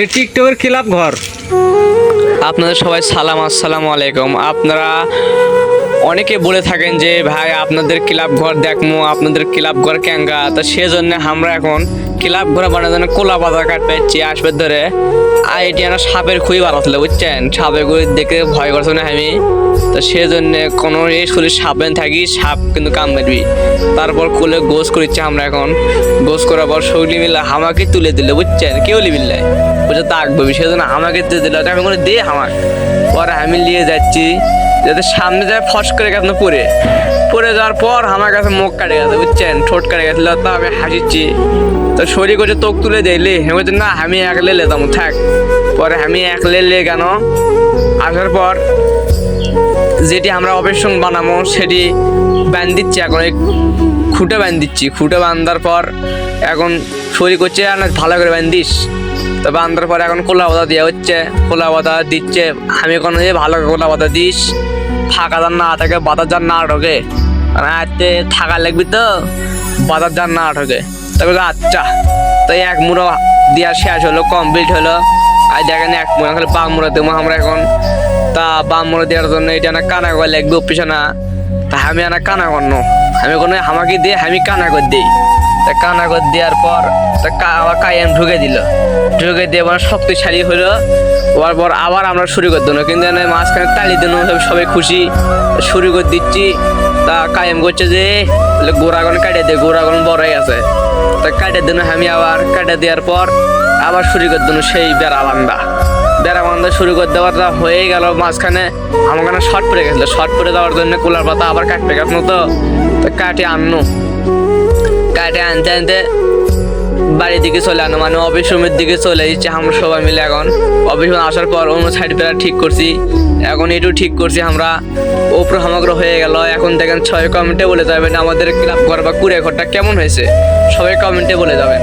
এই টিকটকের খিলাফ ঘর। আপনাদের সবাই সালাম, আসসালামু আলাইকুম। আপনারা অনেকে বলে থাকেন যে, ভাই, আপনাদের ক্লাব ঘর দেখমো, আপনাদের ক্লাব ঘর ক্যাঙ্গা। তা সেজন্য আমরা এখন ক্লাব ঘর বানানোর জন্য কোলা পাতা কাট আসবে ধরে। আর এটি আমার সাপের খুবই ভালো ছিল বুঝছেন? সাপের গুলি দেখে ভয় করছে না আমি? তো সেজন্য কোনো এই শরীর সাবধান থাকি, সাপ কিন্তু কাম মারবি তারপর কোলে গোস করেছি আমরা এখন। গোস করার পর শৈলী মিল্লা আমাকে তুলে দিল, বুঝছেন? কেউ লিবিল্লাই বুঝে তাকবে সেজন্য আমাকে তুলে দিল। আমি কোনো দে আমাক পরে আমি নিয়ে যাচ্ছি, যাতে সামনে যায় ফস করে গেছে পরে পরে যাওয়ার পর আমার কাছে মুখ কাটে গেছে, বুঝছেন? ঠোঁট কাটে গেছিল তো আমি হাসিচ্ছি। তো শরীর করছে তোক তুলে দিলে। আমি বলছি, না, আমি একলে লেতাম থাক। পরে আমি একলে লে কেন আসার পর যেটি আমরা অপারেশন বানাবো, সেটি বান দিচ্ছি এখন খুঁটে বান দিচ্ছি। খুঁটে বান্ধার পর এখন শরীর করছে, আর ভালো করে বান দিস। তো বান্ধার পর এখন কোলা পাতা দেওয়া হচ্ছে কোলা পাতা দিচ্ছে। আমি যে ভালো করে কোলা পাতা দিস, ফাঁকা যার না থাকে, বাতাস যার না ঢোকে। আর থাকা লাগবি তো, বাতাস যার না ঢোকে। তবে আচ্ছা তো এক মুড়ো দেওয়া শেষ হলো কমপ্লিট হলো। আর দেখেন এক মুড়ো, খালি বাম মুড়ো দেবো আমরা এখন। তা বাম মুড়ো দেওয়ার জন্য এটা না কানা করে লাগবে পিছনে তা আমি আনা কানা করনো। আমি কোনো আমাকে দিয়ে, আমি কানা করে দিই। তা কানা করে দেওয়ার পর, তা আবার কায়েম ঢুকে দিল। ঢুকে দিয়ে আবার শক্তিশালী হলো। হওয়ার পর আবার আমরা শুরু করে দিল। কিন্তু মাঝখানে তালি দিল সবাই খুশি। শুরু করে দিচ্ছি। তা কায়েম করছে যে গোড়াগন কাটে দিয়ে গোড়াগন বড় হয়ে গেছে। তা কাটে দিন আমি আবার কাটে দেওয়ার পর আবার শুরু করে দিন সেই বেড়া বান্ধা বেড়া বান্ধা শুরু করে দেওয়ার তা হয়ে গেল মাঝখানে আমার কানে শর্ট পড়ে গেছিল শর্ট পড়ে দেওয়ার জন্য কুলার পাতা আবার কাটতে কাটনো তো? তো কাটে আনলো কাটে আনতে আনতে বাড়ির দিকে চলে আনো মানে অফিস রুমের দিকে চলে এসেছি আমরা সবাই মিলে এখন। অফিস রুম আসার পর অন্য সাইড পেরা ঠিক করছি। এখন এটু ঠিক করছি আমরা। ওপর সমগ্র হয়ে গেল। এখন দেখেন ছয় কমেন্টে বলে যাবেন আমাদের ক্লাব ঘর বা কুড়ে ঘরটা কেমন হয়েছে? সবাই কমেন্টে বলে যাবেন।